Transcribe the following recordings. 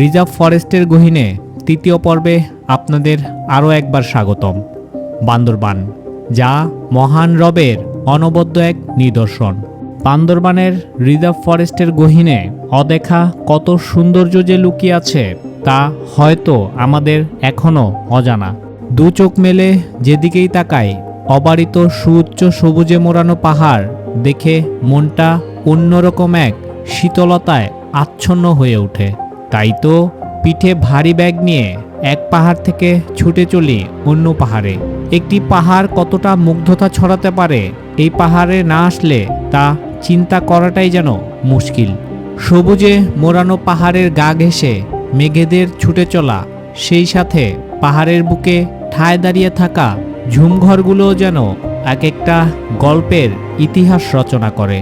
Reserve ফরেস্টের গহীনে তৃতীয় পর্বে আপনাদের আরও একবার স্বাগতম। বান্দরবান, যা মহান রবের অনবদ্য এক নিদর্শন। বান্দরবানের রিজার্ভ ফরেস্টের গহীনে অদেখা কত সৌন্দর্য যে লুকিয়ে আছে, তা হয়তো আমাদের এখনও অজানা। দু চোখ মেলে যেদিকেই তাকাই, অবারিত সুউচ্চ সবুজে মোড়ানো পাহাড় দেখে মনটা অন্যরকম এক শীতলতায় আচ্ছন্ন হয়ে ওঠে। তো পিঠে ভারী ব্যাগ নিয়ে এক পাহাড় থেকে ছুটে চলি অন্য পাহাড়ে। একটি পাহাড় কতটা মুগ্ধতা ছড়াতে পারে, এই পাহাড়ে না আসলে তা চিন্তা করাটাই যেন মুশকিল। সবুজে মোড়ানো পাহাড়ের গা ঘেঁষে মেঘেদের ছুটে চলা, সেই সাথে পাহাড়ের বুকে ঠায় দাঁড়িয়ে থাকা ঝুমঘরগুলোও যেন এক একটা গল্পের ইতিহাস রচনা করে।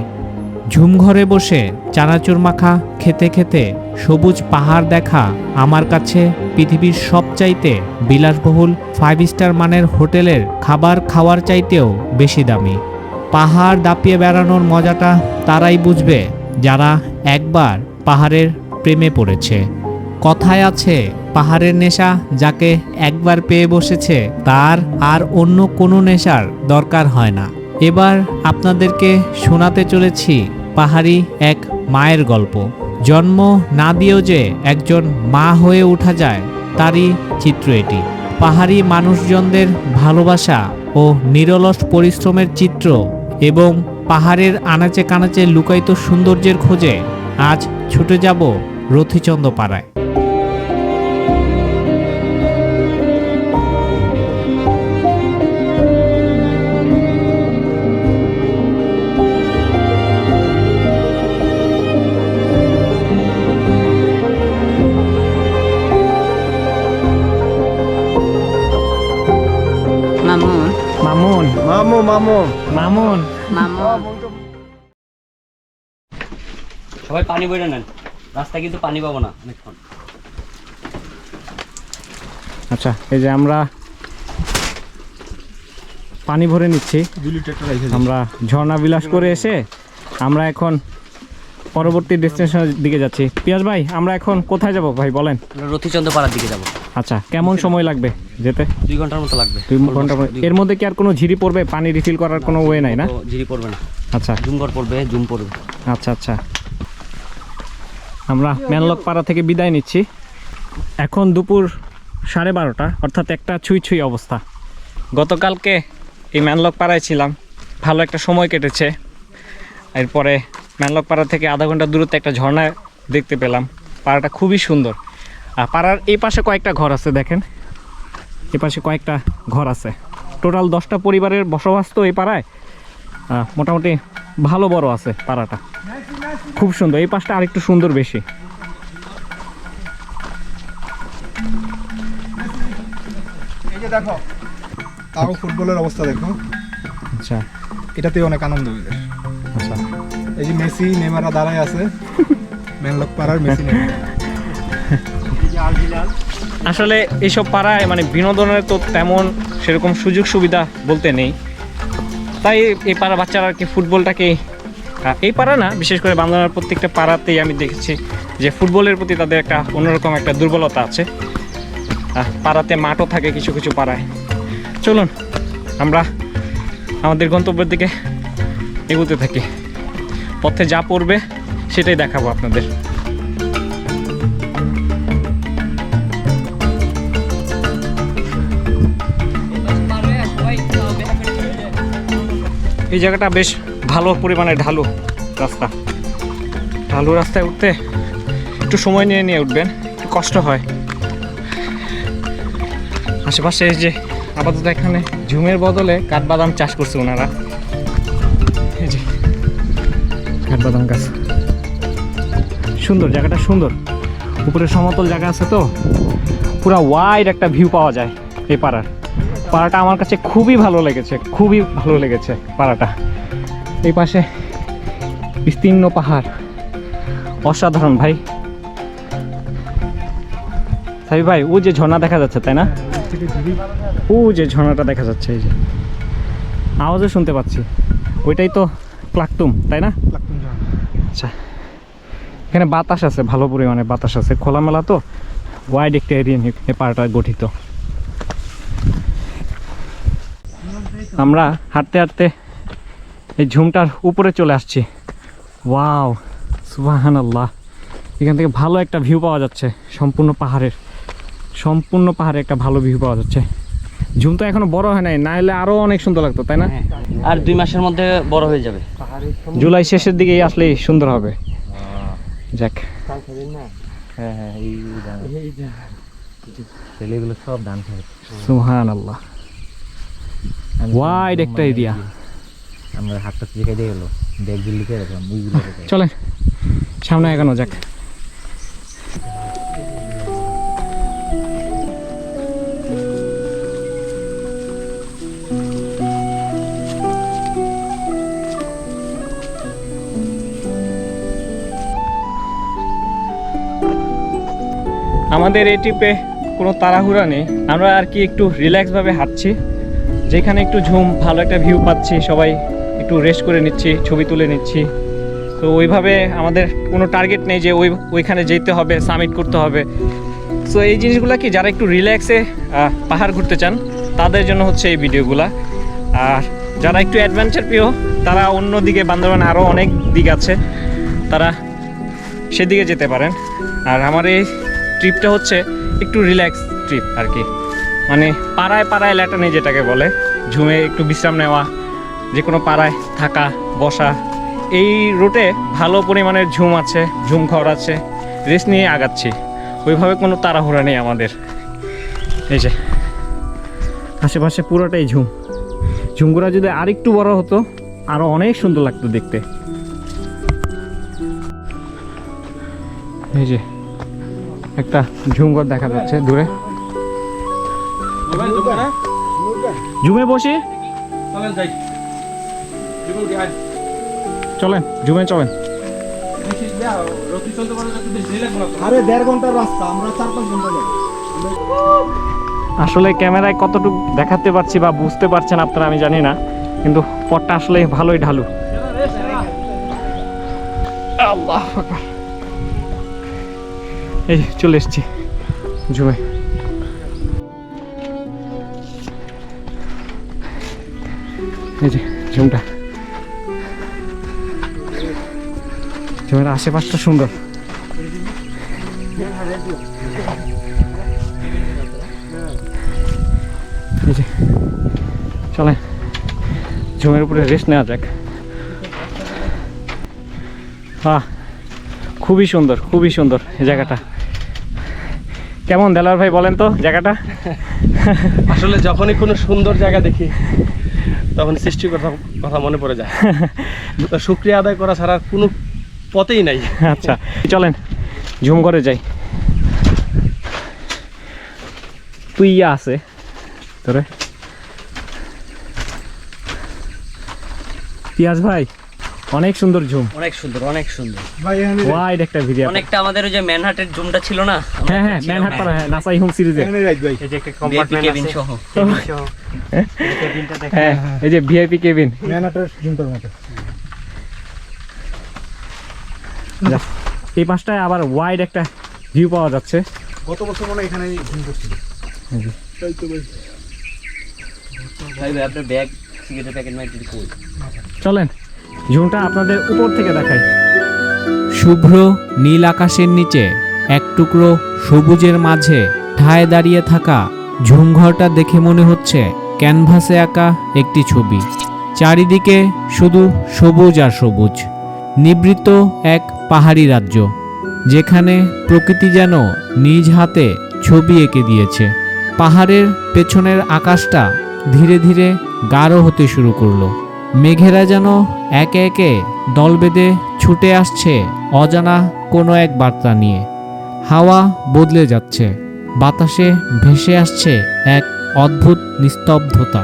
ঝুমঘরে বসে চানাচুর মাখা, খেতে খেতে সবুজ পাহাড় দেখা আমার কাছে পৃথিবীর সবচাইতে বিলাসবহুল ফাইভ স্টার মানের হোটেলের খাবার খাওয়ার চাইতেও বেশি দামি। পাহাড় দাপিয়ে বেড়ানোর মজাটা তারাই বুঝবে যারা একবার পাহাড়ের প্রেমে পড়েছে। কথায় আছে, পাহাড়ের নেশা যাকে একবার পেয়ে বসেছে, তার আর অন্য কোনো নেশার দরকার হয় না। এবার আপনাদেরকে শোনাতে চলেছি পাহাড়ি এক মায়ের গল্প। জন্ম না দিয়েও যে একজন মা হয়ে ওঠা যায়, তারই চিত্র এটি। পাহাড়ি মানুষজনদের ভালোবাসা ও নিরলস পরিশ্রমের চিত্র এবং পাহাড়ের আনাচে কানাচে লুকায়িত সৌন্দর্যের খোঁজে আজ ছুটে যাব রথিচন্দ্র পাড়ায় মামু মামু। মামুন। মামুন। সবাই পানি বইটা নেন। রাস্তায় কিন্তু পানি পাবো না অনেকক্ষণ। আচ্ছা এই যে আমরা পানি ভরে নিচ্ছি। আমরা ঝর্ণা বিলাস করে এসে আমরা এখন পরবর্তী ডেস্টিনেশনের দিকে যাচ্ছি। পিয়াস ভাই আমরা এখন কোথায় যাব ভাই বলেন? আমরা রথিচন্দ্র পাড়ার দিকে যাব। আচ্ছা কেমন সময় লাগবে যেতে? দুই ঘণ্টার মতো লাগবে। দুই ঘণ্টা পরে। এর মধ্যে কি আর কোনো ঝিরি পড়বে? পানি রিফিল করার কোনো ওয়ে নাই না? ঝিরি পড়বে না। আচ্ছা। জুমঘর পড়বে জুম পড়বে। আচ্ছা আচ্ছা। আমরা ম্যানলক পাড়া থেকে বিদায় নিচ্ছি। এখন দুপুর সাড়ে বারোটা অর্থাৎ একটা ছুঁই ছুঁই অবস্থা। গতকালকে এই ম্যানলক পাড়ায় ছিলাম। ভালো একটা সময় কেটেছে। এরপরে ম্যানলক পাড়া থেকে আধা ঘণ্টা দূরত্বে একটা ঝর্ণা দেখতে পেলাম। পাড়াটা খুবই সুন্দর। আর পাড়ার এই পাশে কয়েকটা ঘর আছে দেখেন। এই পাশে কয়েকটা ঘর আছে। টোটাল দশটা পরিবারের বসবাস তো এই পাড়ায়। মোটামুটি ভালো বড় আছে পাড়াটা। খুব সুন্দর। এই পাশটা আরেকটু সুন্দর বেশি। দেখো তাও ফুটবলের অবস্থা দেখো। আচ্ছা। এটাতে অনেক আনন্দ হয়ে আচ্ছা এই যে মেসি নেমারা দাঁড়ায় আছে। পাড়ার মেসি আসলে এইসব পাড়ায় মানে বিনোদনের তো তেমন সেরকম সুযোগ সুবিধা বলতে নেই। তাই এই পাড়া বাচ্চারা আর কি ফুটবলটাকে এই পাড়া না, বিশেষ করে বাংলার প্রত্যেকটা পাড়াতেই আমি দেখেছি যে ফুটবলের প্রতি তাদের একটা অন্যরকম একটা দুর্বলতা আছে। পাড়াতে মাঠও থাকে কিছু কিছু পাড়ায়। চলুন, আমরা আমাদের গন্তব্যের দিকে এগোতে থাকি। পথে যা পড়বে সেটাই দেখাবো আপনাদের। এই জায়গাটা বেশ ভালো পরিমাণে ঢালু রাস্তা। ঢালু রাস্তায় উঠতে একটু সময় নিয়ে নিয়ে উঠবেন, একটু কষ্ট হয়। আশেপাশে যে আপাতত এখানে ঝুমের বদলে কাঠবাদাম চাষ করছে ওনারা। কাঠবাদাম গাছ। সুন্দর, জায়গাটা সুন্দর। উপরে সমতল জায়গা আছে তো। পুরা ওয়াইড একটা ভিউ পাওয়া যায় এই পাড়ার। পাড়াটা আমার কাছে খুবই ভালো লেগেছে, খুবই ভালো লেগেছে পাড়াটা। এই পাশে বিস্তীর্ণ পাহাড়। অসাধারণ ভাই। সাবি ভাই, ও যে ঝর্ণা দেখা যাচ্ছে, তাই না? ও যে ঝর্ণাটা দেখা যাচ্ছে, এই যে। আওয়াজও শুনতে পাচ্ছি। ওইটাই তো ক্লাকটুম, তাই না। আচ্ছা। এখানে বাতাস আছে, ভালো পরিমাণে বাতাস আছে। খোলামেলা তো ওয়াইড একটা এরিয়া নিয়ে পাড়াটা গঠিত। আমরা হাঁটতে হাঁটতে এই ঝুমটার উপরে চলে আসছি। ওয়াও সুবাহান আল্লাহ এখান থেকে ভালো একটা ভিউ পাওয়া যাচ্ছে, সম্পূর্ণ পাহাড়ের। সম্পূর্ণ পাহাড়ে একটা ভালো ভিউ পাওয়া যাচ্ছে। ঝুম তো এখনও বড় হয় নাই, না হলে আরও অনেক সুন্দর লাগতো, তাই না? আর দুই মাসের মধ্যে বড় হয়ে যাবে। জুলাই শেষের দিকে আসলেই সুন্দর হবে। যাক। হ্যাঁ হ্যাঁ ছেলেগুলো সব ধান সুহান আল্লাহ ওয়াইড একটা এরিয়া আমরা হাতটা লিখে দিয়ে গেলো। ব্যাগগুলো লিখে রাখলাম ওইগুলো রেখে চলেন সামনে এগানো যাক। আমাদের এই ট্রিপে কোনো তাড়াহুড়া নেই। আমরা আর কি একটু রিল্যাক্সভাবে হাঁটছি। যেখানে একটু ঝুম, ভালো একটা ভিউ পাচ্ছি, সবাই একটু রেস্ট করে নিচ্ছি, ছবি তুলে নিচ্ছি। তো ওইভাবে আমাদের কোনো টার্গেট নেই যে ওই ওইখানে যেতে হবে সামিট করতে হবে। সো এই জিনিসগুলো কি, যারা একটু রিল্যাক্সে পাহাড় ঘুরতে চান, তাদের জন্য হচ্ছে এই ভিডিওগুলা। আর যারা একটু অ্যাডভেঞ্চার প্রিয়, তারা অন্য দিকে বান্দরবানে আরও অনেক দিক আছে। তারা সেদিকে যেতে পারেন। আর আমার এই ট্রিপটা হচ্ছে একটু রিল্যাক্স ট্রিপ আর কি। মানে পাড়ায় পাড়ায় ল্যাটানি যেটাকে বলে, ঝুমে একটু বিশ্রাম নেওয়া যে কোনো পাড়ায় থাকা, বসা, এই রুটে ভালো পরিমাণের ঝুম আছে, ঝুম ঘর আছে, রেস্ট নিয়ে আগাচ্ছি। ওইভাবে কোনো তাড়াহুড়া নেই আমাদের। এই যে, আশেপাশে পুরোটাই ঝুম। ঝুমগুলা যদি আরেকটু বড় হতো আরও অনেক সুন্দর লাগতো দেখতে। এই যে একটা ঝুমঘর দেখা যাচ্ছে দূরে। ঝুমে বসি? চলেন ঝুমে চলেন। আরে দেড় ঘণ্টার রাস্তা আমরা চার পাঁচ ঘণ্টা যাই আসলে ক্যামেরায় কতটুকু দেখাতে পারছি বা বুঝতে পারছেন আপনারা আমি জানি না কিন্তু পথটা আসলে ভালোই ঢালু। আল্লাহ আকবার। এই চলে এসছি। ঝুমে এই যে ঝুমটা ঝুমের আশেপাশটা সুন্দর। এই যে ঝুমের উপরে রেস্ট নেওয়া যাক। বাহ খুবই সুন্দর খুবই সুন্দর এই জায়গাটা। কেমন দেলার ভাই বলেন তো জায়গাটা? আসলে যখনই কোনো সুন্দর জায়গা দেখি তখন সৃষ্টিকর্তা কথা কথা মনে পড়ে যায়। তো শুক্রিয়া আদায় করা ছাড়া কোনো পথেই নাই। আচ্ছা চলেন ঝুম করে যাই। তুই ইয়া আছে। তোরে। পিয়াজ ভাই অনেক সুন্দর ঝুম। অনেক সুন্দর অনেক সুন্দর। ওয়াইড একটা ভিডিও অনেকটা আমাদের ওই যে ম্যানহাটের জুমটা ছিল না? হ্যাঁ হ্যাঁ ম্যানহাট হ্যাঁ নাসাই হোম সিরিজে এই যে একটা ভিআইপি কেবিন সহ। হ্যাঁ এই যে ভিআইপি কেবিন ম্যানাটার জুমটার মতো। এই পাশটায় আবার ওয়াইড একটা ভিউ পাওয়া যাচ্ছে। গত বছর মনে এখানে ঝুম করছিল তাই তো ভাই। ভাই ভাই আপনার ব্যাগ সিগারেটের প্যাকেট মাইক কই? চলেন। ঝুমটা আপনাদের উপর থেকে দেখাই। শুভ্র নীল আকাশের নিচে এক টুকরো সবুজের মাঝে ঠায় দাঁড়িয়ে থাকা ঝুমঘরটা দেখে মনে হচ্ছে ক্যানভাসে আঁকা একটি ছবি। চারিদিকে শুধু সবুজ আর সবুজ, নিবৃত এক পাহাড়ি রাজ্য, যেখানে প্রকৃতি যেন নিজ হাতে ছবি এঁকে দিয়েছে। পাহাড়ের পেছনের আকাশটা ধীরে ধীরে গাঢ় হতে শুরু করল। মেঘেরা যেন একে একে দল বেঁধে ছুটে আসছে অজানা কোনো এক বার্তা নিয়ে। হাওয়া বদলে যাচ্ছে, বাতাসে ভেসে আসছে এক অদ্ভুত নিস্তব্ধতা।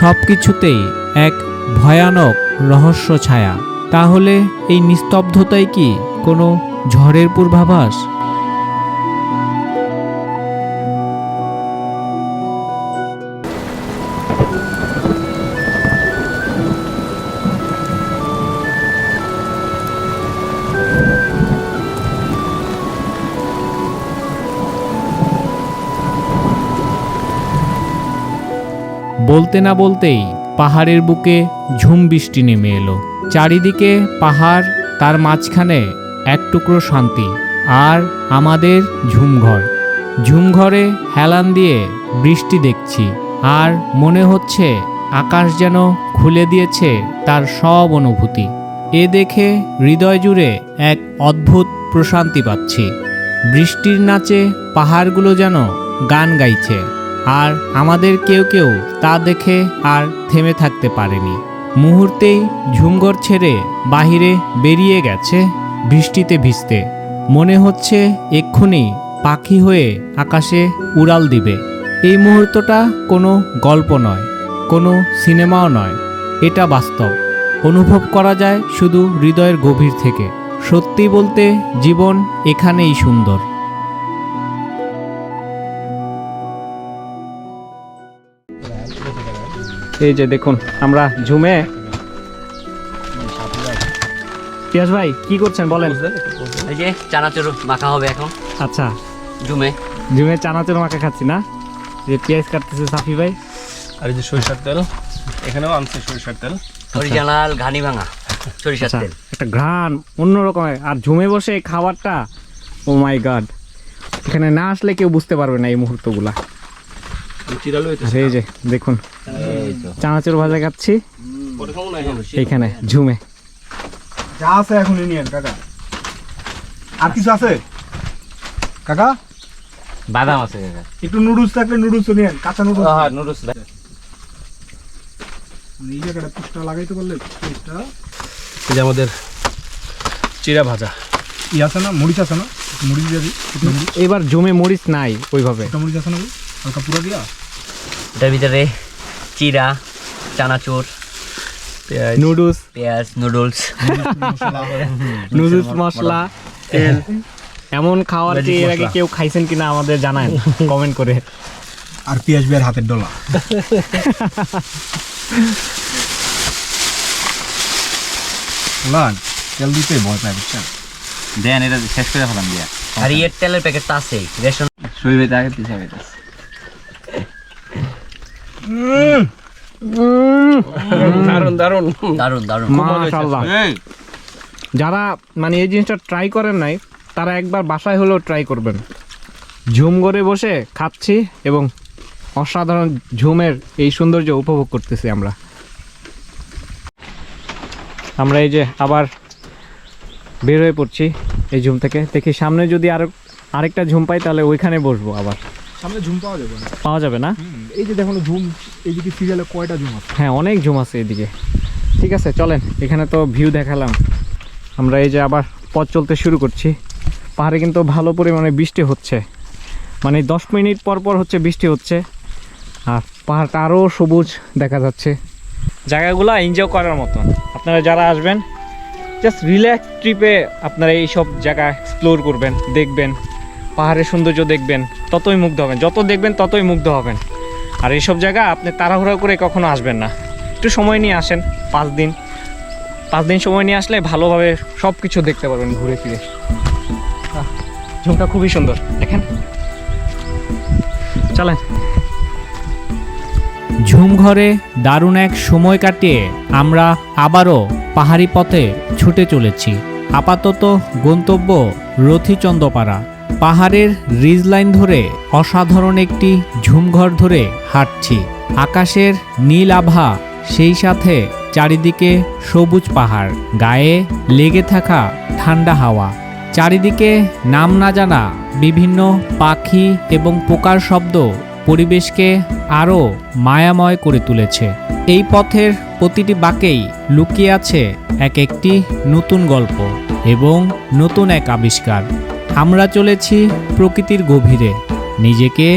সব কিছুতেই এক ভয়ানক রহস্য ছায়া। তাহলে এই নিস্তব্ধতাই কি কোনো ঝড়ের পূর্বাভাস? বলতে না বলতেই পাহাড়ের বুকে ঝুম বৃষ্টি নেমে এলো। চারিদিকে পাহাড়, তার মাঝখানে এক টুকরো শান্তি আর আমাদের ঝুমঘর। ঝুমঘরে হেলান দিয়ে বৃষ্টি দেখছি আর মনে হচ্ছে আকাশ যেন খুলে দিয়েছে তার সব অনুভূতি। এ দেখে হৃদয় জুড়ে এক অদ্ভুত প্রশান্তি পাচ্ছি। বৃষ্টির নাচে পাহাড়গুলো যেন গান গাইছে। আর আমাদের কেউ কেউ তা দেখে আর থেমে থাকতে পারেনি। মুহূর্তেই ঝুমঘর ছেড়ে বাহিরে বেরিয়ে গেছে বৃষ্টিতে ভিজতে। মনে হচ্ছে এক্ষুনি পাখি হয়ে আকাশে উড়াল দিবে। এই মুহূর্তটা কোনো গল্প নয়, কোনো সিনেমাও নয়, এটা বাস্তব। অনুভব করা যায় শুধু হৃদয়ের গভীর থেকে। সত্যি বলতে জীবন এখানেই সুন্দর। এই যে দেখুন আমরা ঝুমে পিয়াস ভাই কি করছেন বলেন? এই যে চানাচুর মাখা হবে এখন। আচ্ছা। জুমে ঝুমে চানাচুর মাখা খাচ্ছি না? যে পেঁয়াজ কাটতেছে সাফি ভাই। আর এই যে সরিষার তেল এখানেও আনছে সরিষার তেল। অরিজিনাল ঘানি ভাঙা সরিষার আচ্ছা তেল। একটা ঘ্রাণ অন্যরকমের আর ঝুমে বসে এই খাবারটা ও মাই গড। এখানে না আসলে কেউ বুঝতে পারবে না এই মুহূর্তগুলা। এই যে দেখুন। চানাচুর ভাজা খাচ্ছি। এখন এইখানে ঝুমে। যা আছে এখন নিয়েন কাকা। আর কিছু আছে? কাকা? বাদাম আছে একটু নুডলস থাকলে নুডলস নিয়েন কাঁচা নুডলস। হ্যাঁ নুডলস এই জায়গাটা পুষ্টা লাগাইতে পারলে পুষ্টা এই যে আমাদের চিরা ভাজা। ই আছে না? মরিচ আছে না? মরিচ এবার জমে মরিচ নাই ওইভাবে। মরিচ আছে না হালকা পুরা দিয়া। এটার ভিতরে চিরা চানাচুর নুডলস। পেঁয়াজ নুডলস। নুডলস মশলা তেল। এমন খাওয়ার কি এর আগে কেউ খাইছেন কিনা আমাদের জানান কমেন্ট করে। আর পেঁয়াজ বিয়ার হাতের ডলা লান তেল দিতে ভয় পায় বুঝছেন? দেন এটা শেষ করে ফেলাম দিয়া। আর ইয়ের তেলের প্যাকেট তো আছেই রেশন শরীরে আগে পিছিয়ে গেছে দারুণ দারুণ দারুণ দারুণ মাশাআল্লাহ। যারা মানে এই জিনিসটা ট্রাই করেন নাই তারা একবার বাসায় হলেও ট্রাই করবেন। ঝুম করে বসে খাচ্ছি এবং অসাধারণ ঝুমের এই সৌন্দর্য উপভোগ করতেছি আমরা। আমরা এই যে আবার বের হয়ে পড়ছি এই ঝুম থেকে। দেখি সামনে যদি আরও আরেকটা ঝুম পাই তাহলে ওইখানে বসবো আবার। সামনে ঝুম পাওয়া যাবে না। পাওয়া যাবে না? এই যে দেখুন, ঝুম এইদিকে সিরিয়ালে কয়টা ঝুম আছে? হ্যাঁ অনেক ঝুম আছে এদিকে ঠিক আছে, চলেন, এখানে তো ভিউ দেখালাম। আমরা এই যে আবার পথ চলতে শুরু করছি। পাহাড়ে কিন্তু ভালো পরিমাণে বৃষ্টি হচ্ছে। মানে দশ মিনিট পর পর হচ্ছে বৃষ্টি হচ্ছে। আর পাহাড়টা আরও সবুজ দেখা যাচ্ছে। জায়গাগুলো এনজয় করার মতন। আপনারা যারা আসবেন জাস্ট রিল্যাক্স ট্রিপে আপনারা এই সব জায়গা এক্সপ্লোর করবেন, দেখবেন। পাহাড়ের সৌন্দর্য দেখবেন, ততই মুগ্ধ হবেন। যত দেখবেন, ততই মুগ্ধ হবেন। আর এইসব জায়গা আপনি তাড়াহুড়া করে কখনো আসবেন না। একটু সময় নিয়ে আসেন, পাঁচ দিন। পাঁচ দিন সময় নিয়ে আসলে ভালোভাবে সব কিছু দেখতে পারবেন ঘুরে ফিরে। ঝুমটা খুবই সুন্দর। দেখেন। চলেন। ঝুমঘরে দারুণ এক সময় কাটিয়ে আমরা আবারও পাহাড়ি পথে ছুটে চলেছি। আপাতত গন্তব্য রথিচন্দ্রপাড়া। পাহাড়ের রিজ লাইন ধরে অসাধারণ একটি ঝুমঘর ধরে হাঁটছি। আকাশের নীল আভা, সেই সাথে চারিদিকে সবুজ পাহাড়, গায়ে লেগে থাকা ঠান্ডা হাওয়া। চারিদিকে নাম না জানা বিভিন্ন পাখি এবং পোকার শব্দ পরিবেশকে আরও মায়াময় করে তুলেছে। এই পথের প্রতিটি বাঁকেই লুকিয়ে আছে এক একটি নতুন গল্প এবং নতুন এক আবিষ্কার। আমরা চলেছি প্রকৃতির গভীরে, নিজেকে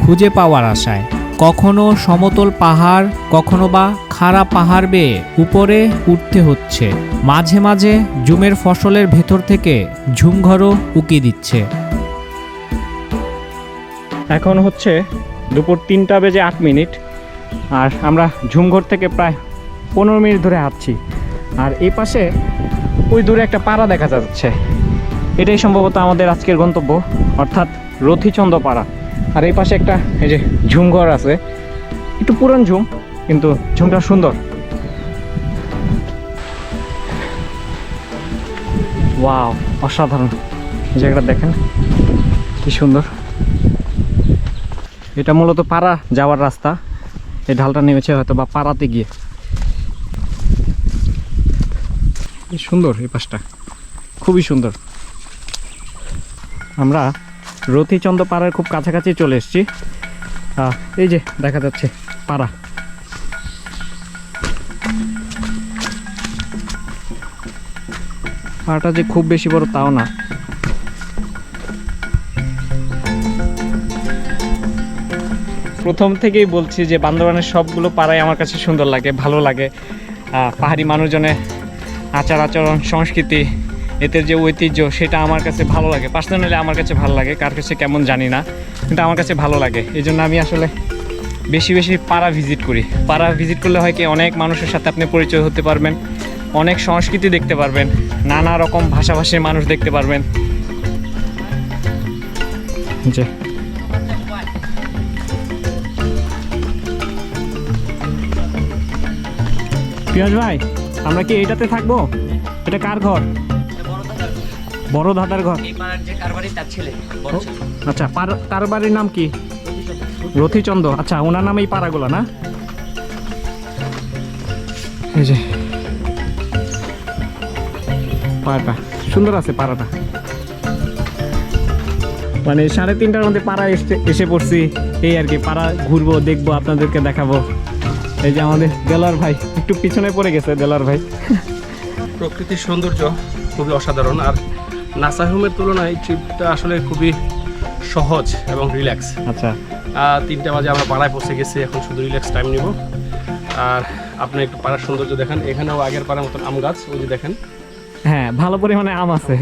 খুঁজে পাওয়ার আশায়। কখনো সমতল পাহাড়, কখনো বা খাড়া পাহাড় বেয়ে উপরে উঠতে হচ্ছে। মাঝে মাঝে জুমের ফসলের ভেতর থেকে ঝুমঘরও উকি দিচ্ছে। এখন হচ্ছে দুপুর তিনটা বেজে আট মিনিট, আর আমরা ঝুমঘর থেকে প্রায় পনেরো মিনিট ধরে হাঁটছি। আর এই পাশে ওই দূরে একটা পাড়া দেখা যাচ্ছে। এটাই সম্ভবত আমাদের আজকের গন্তব্য, অর্থাৎ রথিচন্দ্র পাড়া আর এই পাশে একটা, এই যে ঝুমঘর আছে। একটু পুরান ঝুম, কিন্তু ঝুমটা সুন্দর। ওয়াও, অসাধারণ। জায়গাটা দেখেন, কি সুন্দর। এটা মূলত পাড়া যাওয়ার রাস্তা। এই ঢালটা নেমেছে হয়তো বা পাড়াতে গিয়ে। সুন্দর এই পাশটা। খুবই সুন্দর। আমরা রথিচন্দ্র পাড়ার খুব কাছাকাছি চলে এসেছি। এই যে দেখা যাচ্ছে, পাড়া। পাড়াটা যে খুব বেশি বড় তাও না। প্রথম থেকেই বলছি যে বান্দরবানের সবগুলো পাড়াই আমার কাছে সুন্দর লাগে, ভালো লাগে। পাহাড়ি মানুষজনের আচার আচরণ সংস্কৃতি এদের যে ঐতিহ্য, সেটা আমার কাছে ভালো লাগে। পার্সোনালি আমার কাছে ভালো লাগে, কার কাছে কেমন জানি না, কিন্তু আমার কাছে ভালো লাগে। এই জন্য আমি আসলে বেশি বেশি পাড়া ভিজিট করি। পাড়া ভিজিট করলে হয় কি, অনেক মানুষের সাথে আপনি পরিচয় হতে পারবেন, অনেক সংস্কৃতি দেখতে পারবেন, নানা রকম ভাষাভাষীর মানুষ দেখতে পারবেন। যে। পিয়াজ ভাই, আমরা কি এইটাতে থাকব? এটা কার ঘর? বড় দাদার ঘর। এই পাড়ার যে কারবারি তার ছেলে বড় ছেলে। আচ্ছা পার- কার বাড়ির নাম কি? রথিচন্দ্র। আচ্ছা ওনার নাম এই পাড়াগুলো না? এই যে। পাড়াটা সুন্দর আছে পাড়াটা। মানে সাড়ে তিনটার মধ্যে পাড়া এসে এসে পড়ছি। এই আর কি পাড়া ঘুরবো দেখব আপনাদেরকে দেখাবো। এই যে আমাদের দেলার ভাই একটু পিছনে পড়ে গেছে দেলার ভাই। প্রকৃতির সৌন্দর্য খুবই অসাধারণ আর নাসাহুমের তুলনায় ট্রিপটা আসলে খুবই সহজ এবং রিল্যাক্স। আচ্ছা। তিনটা বাজে আমরা পাড়ায় পৌঁছে গেছি এখন শুধু রিল্যাক্স টাইম নিব। আর আপনি একটু পাড়ার সৌন্দর্য দেখেন। এখানেও আগের পাড়ার মতন আম গাছ ওই যে দেখেন। হ্যাঁ ভালো পরিমাণে আম আছে।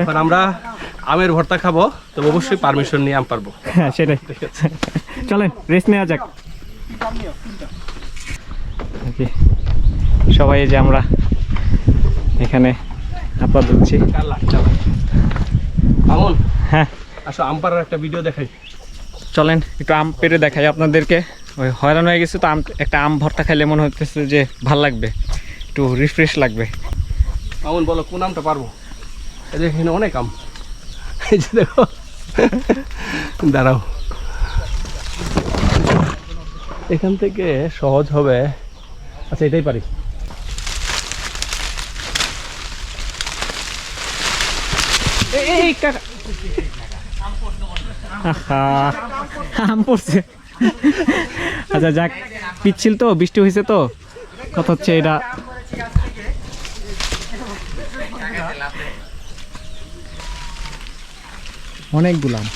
এখন আমরা আমের ভর্তা খাব তো অবশ্যই পারমিশন নিয়ে আম পারব। হ্যাঁ সেটাই। চলেন রেস্ট নেওয়া যাক। সবাই যে আমরা এখানে আপাতত। দিচ্ছি আমন হ্যাঁ। আসো আম পাড়ার একটা ভিডিও দেখাই। চলেন একটু আম পেরে দেখাই আপনাদেরকে। ওই হয়রান হয়ে গেছে তো আম একটা আম ভর্তা খাইলে মনে হচ্ছে যে ভালো লাগবে। একটু রিফ্রেশ লাগবে। আমন বলো কোন আমটা পারব? এখানে অনেক আম। এই যে দেখো। দাঁড়াও। এখান থেকে সহজ হবে। আচ্ছা এটাই পারি। এই কাকা আম পড়ছে। আচ্ছা যাক পিচ্ছিল তো বৃষ্টি হয়েছে তো। কথা হচ্ছে এটা। অনেক গুলাম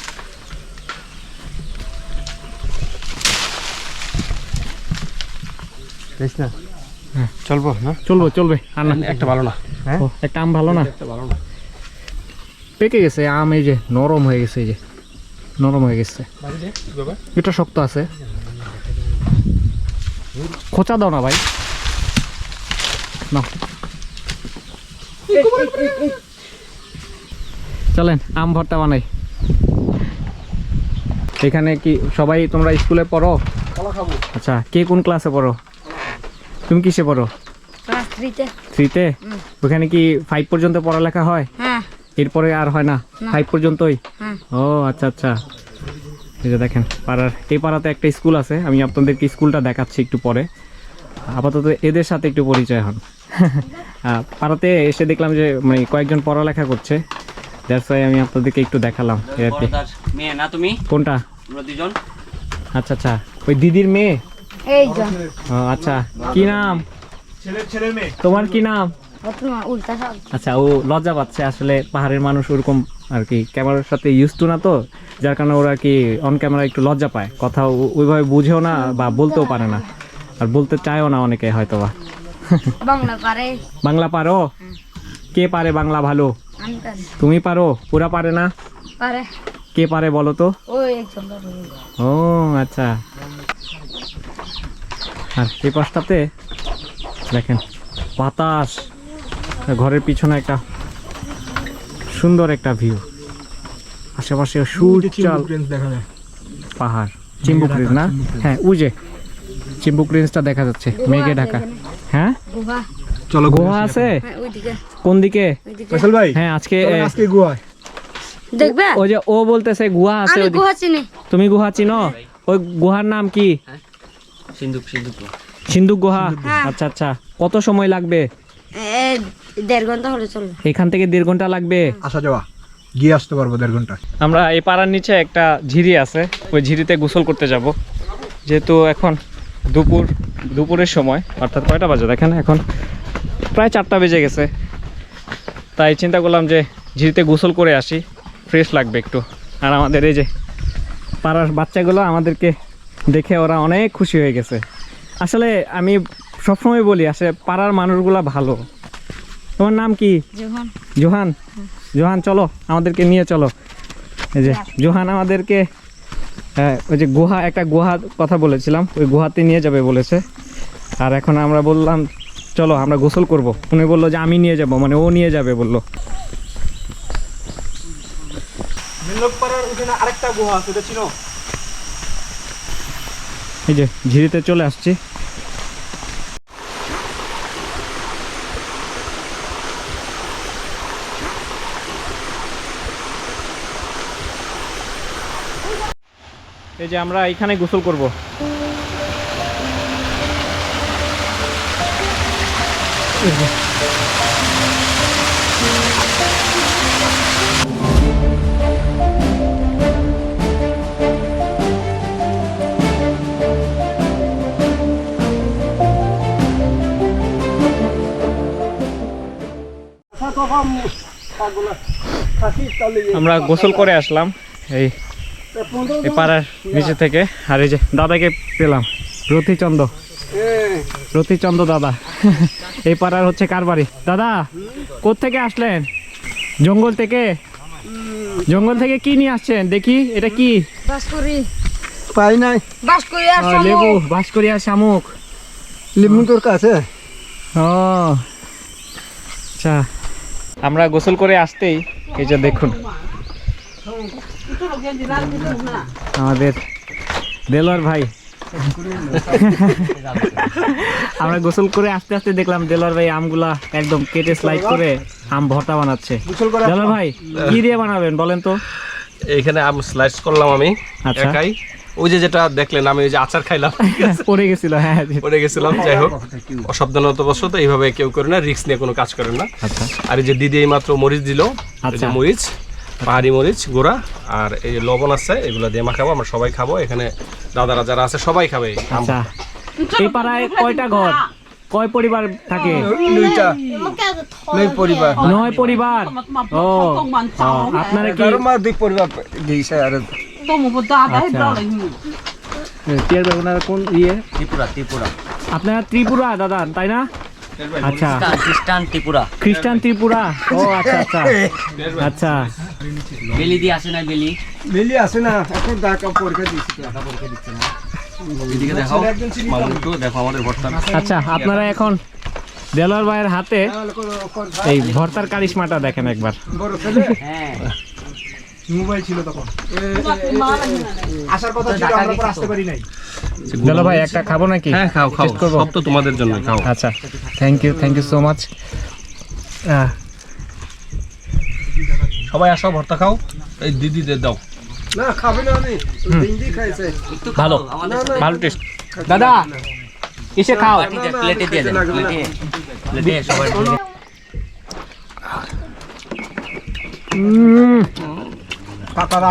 চলবো না? চলবো চলবে। আর একটা ভালো না হ্যাঁ? একটা আম ভালো না? একটা ভালো না। পেকে গেছে আম এই যে নরম হয়ে গেছে এই যে নরম হয়ে গেছে। এটা শক্ত আছে। খোঁচা দাও না ভাই। না চলেন আম ভর্তা বানাই। এখানে কি সবাই তোমরা স্কুলে পড়ো? আচ্ছা কে কোন ক্লাসে পড়ো? তুমি কিসে পড়ো? থ্রিতে। ওখানে কি ফাইভ পর্যন্ত পড়ালেখা হ্যাঁ? এরপরে আর হয় না। ফাইভ পর্যন্তই? হ্যাঁ। ও আচ্ছা আচ্ছা। এই যে দেখেন পাড়ার এই পাড়াতে একটা স্কুল আছে। আমি আপনাদেরকে স্কুলটা দেখাচ্ছি একটু পরে। আপাতত এদের সাথে একটু পরিচয় হন। পাড়াতে এসে দেখলাম যে মানে কয়েকজন পড়ালেখা করছে। দ্যাটস ওয়াই আমি আপনাদেরকে একটু দেখালাম মেয়ে না তুমি? কোনটা? দুজন? আচ্ছা আচ্ছা। ওই দিদির মেয়ে? এই আচ্ছা। কি নাম? ছেলের ছেলের মেয়ে। তোমার কি নাম? আচ্ছা ও লজ্জা পাচ্ছে আসলে পাহাড়ের মানুষ ওরকম আর কি ক্যামেরার সাথে ইউজ টু না তো? যার কারণে ওরা কি অন ক্যামেরা একটু লজ্জা পায়? কথা ওইভাবে বুঝেও না বা বলতেও পারে না। আর বলতে চায়ও না অনেকে হয়তো বা বাংলা পারে। বাংলা পারো? কে পারে বাংলা ভালো? তুমি পারো? পুরা পারে না? পারে। কে পারে বলো তো? ও আচ্ছা। আর এই পাশটাতে দেখেন বাতাস। ঘরের পিছনে একটা সুন্দর একটা ভিউ আশেপাশে সূর্য পাহাড় চিম্বুক রিজ না? হ্যাঁ ওই যে চিম্বুক রেঞ্জটা দেখা যাচ্ছে মেঘে ঢাকা। হ্যাঁ? চলো গোয়া আছে? হ্যাঁ কোন দিকে? ফয়সাল ভাই হ্যাঁ আজকে আজকে গোয়ায় দেখবে? ওই যে ও বলতেছে গুহা আছে আমি গুহা চিনি। তুমি গুহা চিনো? ওই গুহার নাম কি? সিন্ধুক সিন্ধুক সিন্ধুক গুহা। হ্যাঁ। আচ্ছা আচ্ছা। কত সময় লাগবে? দেড় ঘণ্টা হলে চলবে। এখান থেকে দেড় ঘণ্টা লাগবে? আসা যাওয়া। গিয়ে আসতে পারব দেড় ঘণ্টা আমরা এই পাড়ার নিচে একটা ঝিরি আছে ওই ঝিরিতে গোসল করতে যাব। যেহেতু এখন দুপুর দুপুরের সময় অর্থাৎ কয়টা বাজে দেখেন এখন? প্রায় চারটা বেজে গেছে। তাই চিন্তা করলাম যে ঝিরিতে গোসল করে আসি ফ্রেশ লাগবে একটু। আর আমাদের এই যে পাড়ার বাচ্চাগুলো আমাদেরকে দেখে ওরা অনেক খুশি হয়ে গেছে। আসলে আমি সবসময় বলি আসলে পাড়ার মানুষগুলা ভালো। তোমার নাম কি? জোহান। জোহান? চলো আমাদেরকে নিয়ে চলো। এই যে জোহান আমাদেরকে হ্যাঁ, ওই যে গুহা একটা গুহার কথা বলেছিলাম ওই গুহাতে নিয়ে যাবে বলেছে। আর এখন আমরা বললাম চলো আমরা গোসল করব। উনি বলল যে আমি নিয়ে যাব মানে ও নিয়ে যাবে বলল। আরেকটা গুহা আছে এই যে ঝিরিতে চলে আসছি। এই যে আমরা এখানে গোসল করব। আমরা গোসল করে আসলাম এই এই পাড়ার নিচে থেকে। আর এই যে দাদাকে পেলাম রতিচন্দ্র রতিচন্দ্র দাদা। এই পাড়ার হচ্ছে কার বাড়ি? দাদা থেকে আসলেন? জঙ্গল থেকে? জঙ্গল থেকে কি নিয়ে আসছেন? দেখি এটা কি? পাই নাই। আর লেবু। ভাস্করিয়া শামুক। লিমু তোর কাছে? ও আচ্ছা। আমরা গোসল করে আসতেই এই যে দেখুন আমাদের দেলোয়ার ভাই। আমরা গোসল করে আস্তে আস্তে দেখলাম দেলোয়ার ভাই আমগুলা একদম কেটে স্লাইড করে আম ভর্তা বানাচ্ছে। দেলোয়ার ভাই কি দিয়ে বানাবেন বলেন তো? এখানে আম স্লাইস করলাম আমি আচ্ছা। একাই। ওই যে যেটা দেখলেন আমি ওই যে আচার খাইলাম। পড়ে গেছিল হ্যাঁ পড়ে গেছিলাম যাই হোক। অসাবধানতাবশত এইভাবে কেউ করে না রিস্ক নিয়ে কোনো কাজ করেন না। আচ্ছা। আর এই যে দিদি এই মাত্র মরিচ দিল আচ্ছা। মরিচ। পাহাড়ি মরিচ গোড়া আর এই যে লবণ আছে এগুলো দিয়ে মাখাবো আমরা সবাই খাব। এখানে দাদারা যারা আছে সবাই খাবে। এই আচ্ছা এই পাড়ায় কয়টা ঘর? কয় পরিবার থাকে? দুইটা নয় পরিবার। নয় পরিবার? ও আপনারা কি মা দুই পরিবার দিয়েছে আর টিয়ার ভাই ওনারা কোন ইয়ে ত্রিপুরা ত্রিপুরা। আপনারা ত্রিপুরা দাদা তাই না? আচ্ছা। খ্রিস্টান ত্রিপুরা। খ্রিস্টান ত্রিপুরা? ও আচ্ছা আচ্ছা। আচ্ছা। বেলি দিয়ে আসে না বেলি? মিলি আছে না এখন ডাকা পরীক্ষা আমাদের আচ্ছা আপনারা এখন দেলোয়ার ভাইয়ের হাতে এই ভর্তার কারিশমাটা দেখেন একবার। হ্যাঁ। মোবাইল ছিল তখন। আসার কথা ছিল আমরা পরে আসতে পারি নাই। দেলো ভাই একটা খাব নাকি? হ্যাঁ খাও খাও। সব তো তোমাদের জন্য খাও। আচ্ছা thank you thank you so much সবাই আসো ভর্তা খাও। এই দিদিদের দাও। না খাবে না আমি। হিন্দি খাইছে। ভালো। ভালো টেস্ট দাদা কিসে খাও। প্লেটে দিয়ে দেন প্লেটে। প্লেটে সবাই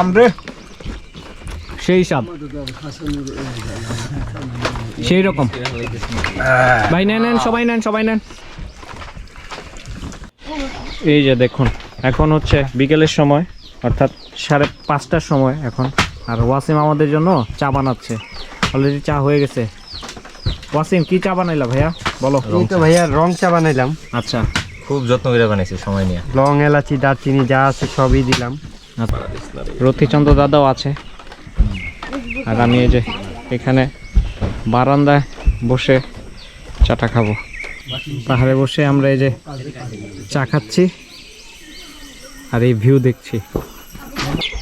আমরে সেই সব। সেই রকম। ভাই নেন নেন সবাই নেন সবাই নেন। এই যে দেখুন এখন হচ্ছে বিকেলের সময় অর্থাৎ সাড়ে পাঁচটার সময় এখন। আর ওয়াসিম আমাদের জন্য চা বানাচ্ছে। অলরেডি চা হয়ে গেছে। ওয়াসিম কি চা বানাইলা ভাইয়া? বলো। এই তো ভাইয়া রং চা বানাইলাম। আচ্ছা। খুব যত্ন করে বানাইছি সময় নিয়ে। লং এলাচি দারচিনি যা আছে সবই দিলাম। রথিচন্দ্র দাদাও আছে। আর আমি এই যে এখানে বারান্দায় বসে চাটা খাব। পাহাড়ে বসে আমরা এই যে চা খাচ্ছি আর এই ভিউ দেখছি।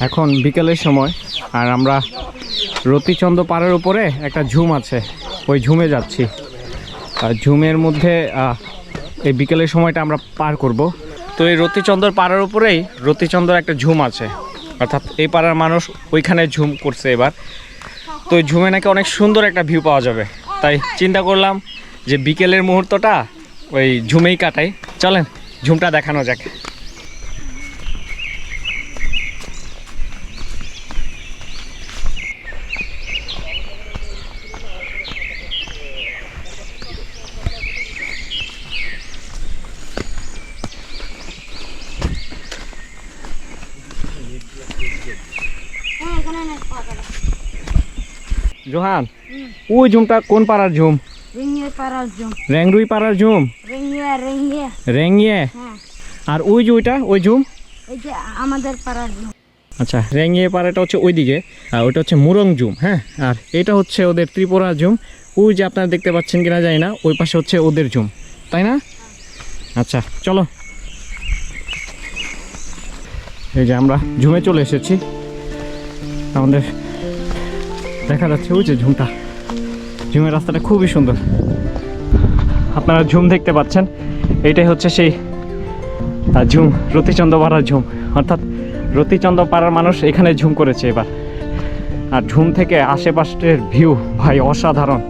এখন বিকেলের সময় আর আমরা রতিচন্দ্র পাড়ের উপরে একটা ঝুম আছে। ওই ঝুমে যাচ্ছি। আর ঝুমের মধ্যে এই বিকেলের সময়টা আমরা পার করব। তো এই রতিচন্দ্র পাড়ার উপরেই রতিচন্দ্র একটা ঝুম আছে। অর্থাৎ এই পাড়ার মানুষ ওইখানে ঝুম করছে এবার। তো ঝুমে নাকি অনেক সুন্দর একটা ভিউ পাওয়া যাবে। তাই চিন্তা করলাম যে বিকেলের মুহূর্তটা ওই ঝুমেই কাটাই। চলেন, ঝুমটা দেখানো যাক। জোহান ওই ঝুমটা কোন পাড়ার ঝুম? রিঙিয়ে পাড়ার পাড়ার ঝুম? রেঙ্গিয়ে হ্যাঁ। আর ওই যে ওইটা ওই ঝুম? আমাদের পাড়ার জম আচ্ছা রেঙ্গিয়ে পাড়াটা হচ্ছে ওইদিকে আর ওইটা হচ্ছে মুরং জুম হ্যাঁ? আর এটা হচ্ছে ওদের ত্রিপুরা জুম ওই যে আপনারা দেখতে পাচ্ছেন কিনা জানি না ওই পাশে হচ্ছে ওদের জুম তাই না? আচ্ছা চলো। এই যে আমরা ঝুমে চলে এসেছি। আমাদের দেখা যাচ্ছে ওই যে ঝুমটা। ঝুমের রাস্তাটা খুবই সুন্দর। আপনারা ঝুম দেখতে পাচ্ছেন। এইটাই হচ্ছে সেই ঝুম, রতিচন্দ্র পাড়ার ঝুম। অর্থাৎ রতিচন্দ্র পাড়ার মানুষ এখানে ঝুম করেছে এবার। আর ঝুম থেকে আশেপাশের ভিউ ভাই অসাধারণ।